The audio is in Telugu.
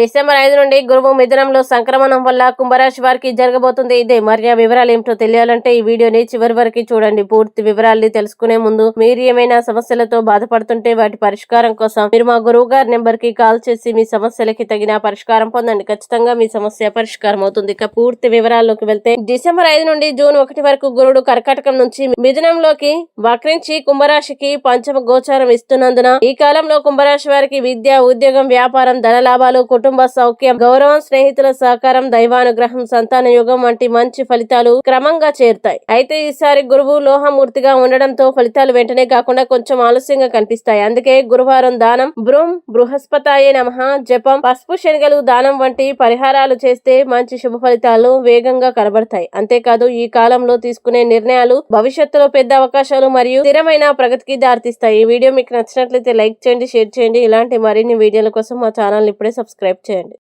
డిసెంబర్ ఐదు నుండి గురువు మిథునంలో సంక్రమణం వల్ల కుంభరాశి వారికి జరగబోతుంది. ఇదే మరి ఆ వివరాలు ఏమిటో తెలియాలంటే ఈ వీడియోని చివరి వరకు చూడండి. పూర్తి వివరాల్ని తెలుసుకునే ముందు మీరు ఏమైనా సమస్యలతో బాధపడుతుంటే వాటి పరిష్కారం కోసం మీరు మా గురువు గారి నెంబర్కి కాల్ చేసి మీ సమస్యలకి తగిన పరిష్కారం పొందండి. ఖచ్చితంగా మీ సమస్య పరిష్కారం అవుతుంది. ఇక పూర్తి వివరాల్లోకి వెళ్తే డిసెంబర్ ఐదు నుండి జూన్ ఒకటి వరకు గురుడు కర్కాటకం నుంచి మిథునంలోకి వక్రించి కుంభరాశికి పంచమ గోచారం ఇస్తున్నందున ఈ కాలంలో కుంభరాశి వారికి విద్య ఉద్యోగం వ్యాపారం ధన లాభాలు కుటుంబ సౌఖ్యం గౌరవం స్నేహితుల సహకారం దైవానుగ్రహం సంతాన యుగం వంటి మంచి ఫలితాలు క్రమంగా చేరుతాయి. అయితే ఈసారి గురువు లోహమూర్తిగా ఉండడంతో ఫలితాలు వెంటనే కాకుండా కొంచెం ఆలస్యంగా కనిపిస్తాయి. అందుకే గురువారం దానం బ్రూం బృహస్పతాయే నమః జపం పసుపు శనగలు దానం వంటి పరిహారాలు చేస్తే మంచి శుభ ఫలితాలు వేగంగా కనబడతాయి. అంతేకాదు ఈ కాలంలో తీసుకునే నిర్ణయాలు భవిష్యత్తులో పెద్ద అవకాశాలు మరియు స్థిరమైన ప్రగతికి దారితీస్తాయి. ఈ వీడియో మీకు నచ్చినట్లయితే లైక్ చేయండి షేర్ చేయండి. ఇలాంటి మరిన్ని వీడియోల కోసం మా ఛానల్ ఇప్పుడే సబ్స్క్రైబ్ చేయండి